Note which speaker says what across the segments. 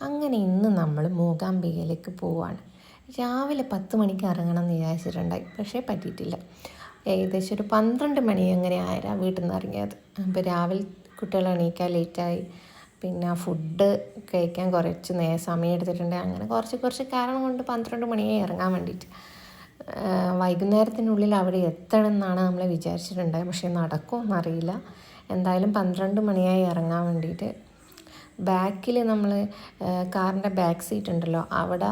Speaker 1: അങ്ങനെ ഇന്ന് നമ്മൾ മൂകാംബികയിലേക്ക് പോവാണ്. രാവിലെ പത്ത് മണിക്ക് ഇറങ്ങണം എന്ന് വിചാരിച്ചിട്ടുണ്ടായി. പക്ഷേ പറ്റിയിട്ടില്ല. ഏകദേശം ഒരു പന്ത്രണ്ട് മണി അങ്ങനെ ആയിരാ വീട്ടിൽ നിന്ന് ഇറങ്ങിയത്. അപ്പോൾ രാവിലെ കുട്ടികൾ എണീക്കാൻ ലേറ്റായി. പിന്നെ ഫുഡ് കഴിക്കാൻ കുറച്ച് നേ സമയം എടുത്തിട്ടുണ്ട്. അങ്ങനെ കുറച്ച് കുറച്ച് കാരണം കൊണ്ട് പന്ത്രണ്ട് മണിയെ ഇറങ്ങാൻ വേണ്ടിയിട്ട്. വൈകുന്നേരത്തിനുള്ളിൽ അവിടെ എത്തണം എന്നാണ് നമ്മൾ വിചാരിച്ചിട്ടുണ്ടായത്. പക്ഷേ നടക്കുമെന്നറിയില്ല എന്തായാലും പന്ത്രണ്ട് മണിയായി ഇറങ്ങാൻ വേണ്ടിയിട്ട് ബാക്കിൽ നമ്മൾ കാറിന്റെ ബാക്ക് സീറ്റ് ഉണ്ടല്ലോ അവിടെ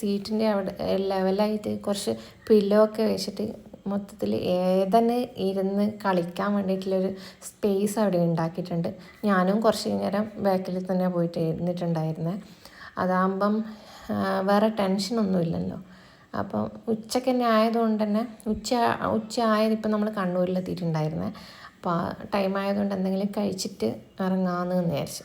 Speaker 1: സീറ്റിന്റെ അവിടെ ലെവലായിട്ട് കുറച്ച് പില്ലോ ഒക്കെ വെച്ചിട്ട് മൊത്തത്തിൽ ഏതന്നെ ഇരുന്ന് കളിക്കാൻ വേണ്ടിയിട്ടുള്ളൊരു സ്പേസ് അവിടെ ഉണ്ടാക്കിയിട്ടുണ്ട്. ഞാനും കുറച്ച് നേരം ബാക്കിൽ തന്നെ പോയിട്ട് ഇരുന്നിട്ടുണ്ടായിരുന്നേ. അതാകുമ്പം വേറെ ടെൻഷനൊന്നും ഇല്ലല്ലോ. അപ്പം ഉച്ചയ്ക്ക് തന്നെ ആയതുകൊണ്ട് തന്നെ ഉച്ച ഉച്ച ആയത് ഇപ്പം നമ്മൾ കണ്ണൂരിലെത്തിയിട്ടുണ്ടായിരുന്നേ. അപ്പോൾ ആ ടൈം ആയതുകൊണ്ട് എന്തെങ്കിലും കഴിച്ചിട്ട് ഇറങ്ങാമെന്ന് വിചാരിച്ചു.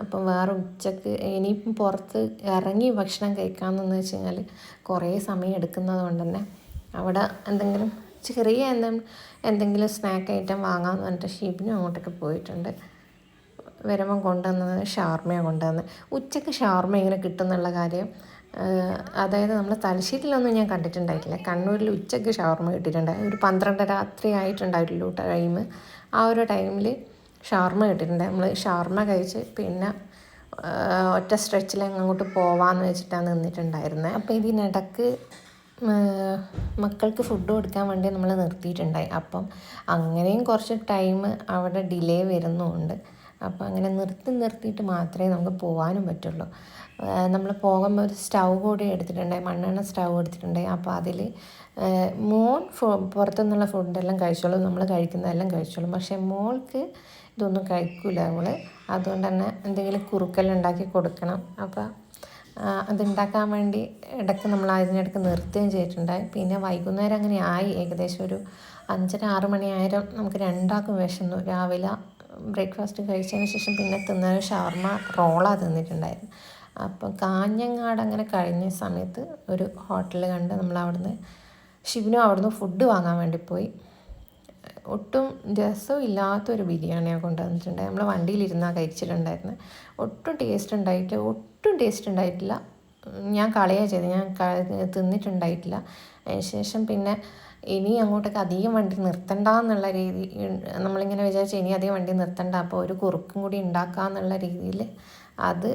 Speaker 1: അപ്പം വേറെ ഉച്ചയ്ക്ക് ഇനിയിപ്പം പുറത്ത് ഇറങ്ങി ഭക്ഷണം കഴിക്കാമെന്ന് വെച്ച് കഴിഞ്ഞാൽ കുറേ സമയം എടുക്കുന്നത് കൊണ്ട് തന്നെ അവിടെ എന്തെങ്കിലും ചെറിയ എന്തെങ്കിലും എന്തെങ്കിലും സ്നാക്ക് ഐറ്റം വാങ്ങാമെന്ന് പറഞ്ഞിട്ട് ഷിബിനും അങ്ങോട്ടൊക്കെ പോയിട്ടുണ്ട്. വരുമ്പം കൊണ്ടുവന്നത് ഷാർമയാണ് കൊണ്ടുവന്നത്. ഉച്ചയ്ക്ക് ഷാർമ ഇങ്ങനെ കിട്ടുന്നുള്ള കാര്യം അതായത് നമ്മൾ തലശ്ശേരിയിലൊന്നും ഞാൻ കണ്ടിട്ടുണ്ടായിട്ടില്ല. കണ്ണൂരിൽ ഉച്ചയ്ക്ക് ഷവർമ കിട്ടിയിട്ടുണ്ട്. ഒരു പന്ത്രണ്ട് രാത്രി ആയിട്ടുണ്ടായിട്ടുള്ളൂ ടൈം. ആ ഒരു ടൈമിൽ ഷവർമ കിട്ടിയിട്ടുണ്ട്. നമ്മൾ ഷവർമ കഴിച്ച് പിന്നെ ഒറ്റ സ്ട്രെച്ചിൽ അങ്ങോട്ട് പോവാമെന്ന് വെച്ചിട്ടാണ് നിന്നിട്ടുണ്ടായിരുന്നത് അപ്പോൾ ഇതിനിടക്ക് മക്കൾക്ക് ഫുഡ് കൊടുക്കാൻ വേണ്ടി നമ്മൾ നിർത്തിയിട്ടുണ്ടായി. അപ്പം അങ്ങനെയും കുറച്ച് ടൈം അവിടെ ഡിലേ വരുന്നുമുണ്ട് അപ്പോൾ അങ്ങനെ നിർത്തി നിർത്തിയിട്ട് മാത്രമേ നമുക്ക് പോകാനും പറ്റുള്ളൂ. നമ്മൾ പോകുമ്പോൾ ഒരു സ്റ്റൗ കൂടി എടുത്തിട്ടുണ്ടായി മണ്ണെണ്ണ സ്റ്റൗ എടുത്തിട്ടുണ്ടായി അപ്പോൾ അതിൽ മോൻ ഫു പുറത്തുനിന്നുള്ള ഫുഡെല്ലാം കഴിച്ചോളും നമ്മൾ കഴിക്കുന്നതെല്ലാം കഴിച്ചോളും. പക്ഷേ മോൾക്ക് ഇതൊന്നും കഴിക്കില്ല അവൾ അതുകൊണ്ട് തന്നെ എന്തെങ്കിലും കുറുക്കെല്ലാം ഉണ്ടാക്കി കൊടുക്കണം. അപ്പോൾ അതുണ്ടാക്കാൻ വേണ്ടി ഇടയ്ക്ക് നമ്മൾ അതിനിടയ്ക്ക് നിർത്തുകയും ചെയ്തിട്ടുണ്ടായി പിന്നെ വൈകുന്നേരം അങ്ങനെ ആയി. ഏകദേശം ഒരു അഞ്ചര ആറ് മണിയായിരം നമുക്ക് രണ്ടാക്കും വിശന്നു. രാവിലെ ബ്രേക്ക്ഫാസ്റ്റ് കഴിച്ചതിന് ശേഷം പിന്നെ തിന്നൊരു ഷവർമ റോളാണ് തിന്നിട്ടുണ്ടായിരുന്നു. അപ്പം കാഞ്ഞങ്ങാട് അങ്ങനെ കഴിഞ്ഞ സമയത്ത് ഒരു ഹോട്ടൽ കണ്ട് നമ്മൾ അവിടുന്ന് ശിവനും അവിടുന്ന് ഫുഡ് വാങ്ങാൻ വേണ്ടി പോയി. ഒട്ടും രസം ഇല്ലാത്തൊരു ബിരിയാണിയാണ് കൊണ്ടുവന്നിട്ടുണ്ടായി നമ്മൾ വണ്ടിയിലിരുന്നാണ് കഴിച്ചിട്ടുണ്ടായിരുന്നത് ഒട്ടും ടേസ്റ്റ് ഉണ്ടായിട്ട് ഒട്ടും ടേസ്റ്റ് ഉണ്ടായിട്ടില്ല. ഞാൻ കളയാ ചെയ്തത്. ഞാൻ തിന്നിട്ടുണ്ടായിട്ടില്ല. അതിന് ശേഷം പിന്നെ ഇനി അങ്ങോട്ടേക്ക് അധികം വണ്ടി നിർത്തണ്ട എന്നുള്ള രീതി നമ്മളിങ്ങനെ വിചാരിച്ചു ഇനി അധികം വണ്ടി നിർത്തണ്ട അപ്പോൾ ഒരു കുറുക്കും കൂടി ഉണ്ടാക്കുക എന്നുള്ള രീതിയിൽ അത്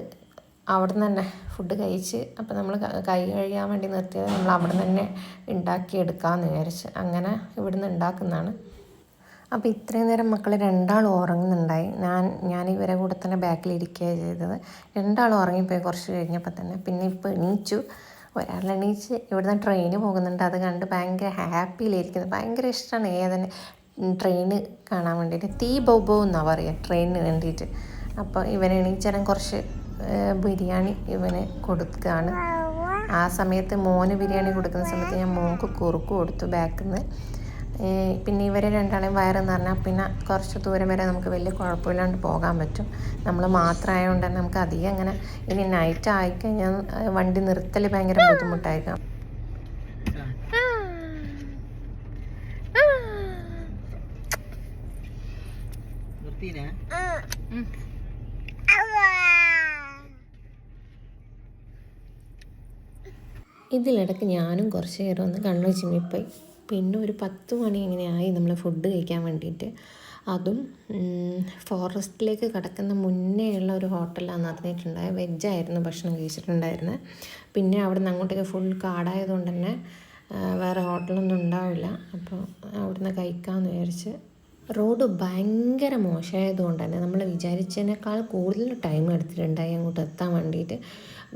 Speaker 1: അവിടെ നിന്ന് തന്നെ ഫുഡ് കഴിച്ച് അപ്പോൾ നമ്മൾ കൈ കഴിയാൻ വേണ്ടി നിർത്തിയത് നമ്മൾ അവിടെ നിന്ന് തന്നെ ഉണ്ടാക്കിയെടുക്കാമെന്ന് വിചാരിച്ച് അങ്ങനെ ഇവിടുന്ന് ഉണ്ടാക്കുന്നതാണ് അപ്പോൾ ഇത്രയും നേരം മക്കൾ രണ്ടാൾ ഉറങ്ങുന്നുണ്ടായി. ഞാൻ ഞാൻ ഇവരെ കൂടെ തന്നെ ബാക്കിലിരിക്കുകയാണ് ചെയ്തത്. രണ്ടാൾ ഉറങ്ങിപ്പോയി കുറച്ച് കഴിഞ്ഞപ്പോൾ തന്നെ. പിന്നെ ഇപ്പോൾ എണീച്ചു. ഒരാൾ എണീച്ച് ഇവിടുന്ന് ട്രെയിന് പോകുന്നുണ്ട്. അത് കണ്ട് ഭയങ്കര ഹാപ്പിയിലിരിക്കുന്നത് ഭയങ്കര ഇഷ്ടമാണ് ഏതെന്നെ ട്രെയിന് കാണാൻ വേണ്ടിയിട്ട് തീ ബോബോ എന്നാണ് പറയുക ട്രെയിനിന് വേണ്ടിയിട്ട് അപ്പോൾ ഇവൻ കുറച്ച് ബിരിയാണി ഇവന് കൊടുക്കുകയാണ് ആ സമയത്ത് മോന് ബിരിയാണി കൊടുക്കുന്ന സമയത്ത് ഞാൻ മോക്ക് കുറുക്ക് കൊടുത്തു ബാക്കിൽ നിന്ന് പിന്നെ ഇവരെ രണ്ടാളെയും വയറെന്ന് പറഞ്ഞാൽ പിന്നെ കുറച്ച് ദൂരം വരെ നമുക്ക് വലിയ കുഴപ്പമില്ലാണ്ട് പോകാൻ പറ്റും. നമ്മൾ മാത്രമായതുകൊണ്ട് തന്നെ നമുക്ക് അധികം അങ്ങനെ ഇനി നൈറ്റ് ആയിക്കഴിഞ്ഞാൽ വണ്ടി നിർത്തൽ ഭയങ്കര ബുദ്ധിമുട്ടായിരിക്കാം. ഇതിലിടക്ക് ഞാനും കുറച്ച് നേരം ഒന്ന് കണ്ണു ചിമ്മിപ്പോയി പിന്നെ ഒരു പത്ത് മണി ഇങ്ങനെയായി നമ്മൾ ഫുഡ് കഴിക്കാൻ വേണ്ടിയിട്ട്. അതും ഫോറസ്റ്റിലേക്ക് കടക്കുന്ന മുന്നേ ഉള്ള ഒരു ഹോട്ടലാണ് നടന്നിട്ടുണ്ടായത് വെജായിരുന്നു ഭക്ഷണം കഴിച്ചിട്ടുണ്ടായിരുന്നത് പിന്നെ അവിടെ നിന്ന് അങ്ങോട്ടേക്ക് ഫുൾ കാടായതുകൊണ്ട് തന്നെ വേറെ ഹോട്ടലൊന്നും ഉണ്ടാവില്ല. അപ്പോൾ അവിടുന്ന് കഴിക്കാമെന്ന് വിചാരിച്ച് റോഡ് ഭയങ്കര മോശമായതുകൊണ്ട് തന്നെ നമ്മൾ വിചാരിച്ചതിനേക്കാൾ കൂടുതൽ ടൈം എടുത്തിട്ടുണ്ടായി അങ്ങോട്ട് എത്താൻ വേണ്ടിയിട്ട്.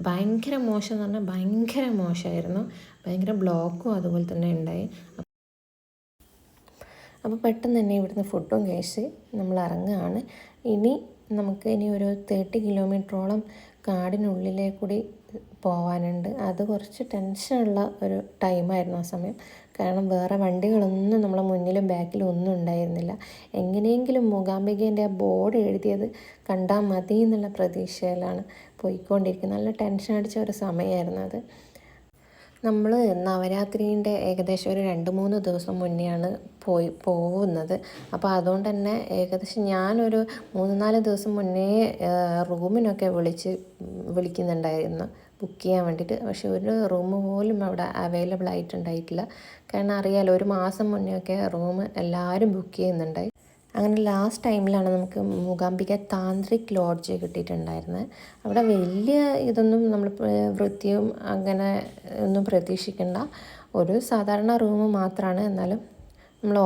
Speaker 1: ഭയങ്കര മോശം എന്ന് പറഞ്ഞാൽ ഭയങ്കര മോശമായിരുന്നു. ഭയങ്കര ബ്ലോക്കും അതുപോലെ തന്നെ ഉണ്ടായി. അപ്പോൾ പെട്ടെന്ന് തന്നെ ഇവിടുന്ന് ഫുഡും കഴിച്ച് നമ്മൾ ഇറങ്ങുകയാണ്. ഇനി നമുക്ക് ഇനി ഒരു തേർട്ടി കിലോമീറ്ററോളം കാടിനുള്ളിലേ കൂടി പോവാനുണ്ട്. അത് കുറച്ച് ടെൻഷനുള്ള ഒരു ടൈമായിരുന്നു ആ സമയം. കാരണം വേറെ വണ്ടികളൊന്നും നമ്മളെ മുന്നിലും ബാക്കിലും ഒന്നും ഉണ്ടായിരുന്നില്ല. എങ്ങനെയെങ്കിലും മൂകാംബികേന്റെ ആ ബോർഡ് എഴുതിയത് കണ്ടാൽ മതി എന്നുള്ള പ്രതീക്ഷയിലാണ് പോയിക്കൊണ്ടിരിക്കുന്നത്. നല്ല ടെൻഷൻ അടിച്ച ഒരു സമയമായിരുന്നു അത്. നമ്മൾ നവരാത്രീന്റെ ഏകദേശം ഒരു രണ്ട് മൂന്ന് ദിവസം മുന്നെയാണ് പോയി പോകുന്നത്. അപ്പോൾ അതുകൊണ്ട് തന്നെ ഏകദേശം ഞാനൊരു മൂന്ന് നാല് ദിവസം മുന്നേ റൂമിനൊക്കെ വിളിച്ച് വിളിക്കുന്നുണ്ടായിരുന്നു. ബുക്ക് ചെയ്യാൻ വേണ്ടിയിട്ട്. പക്ഷെ ഒരു റൂം പോലും അവിടെ അവൈലബിൾ ആയിട്ടുണ്ടായിട്ടില്ല. കാരണം അറിയാലോ ഒരു മാസം മുന്നേ ഒക്കെ റൂം എല്ലാവരും ബുക്ക് ചെയ്യുന്നുണ്ടായി. അങ്ങനെ ലാസ്റ്റ് ടൈമിലാണ് നമുക്ക് മൂകാംബിക താന്ത്രിക് ലോഡ്ജ് കിട്ടിയിട്ടുണ്ടായിരുന്നത് അവിടെ വലിയ ഇതൊന്നും നമ്മൾ വൃത്തിയും അങ്ങനെ ഒന്നും പ്രതീക്ഷിക്കേണ്ട. ഒരു സാധാരണ റൂം മാത്രമാണ് എന്നാലും നമ്മൾ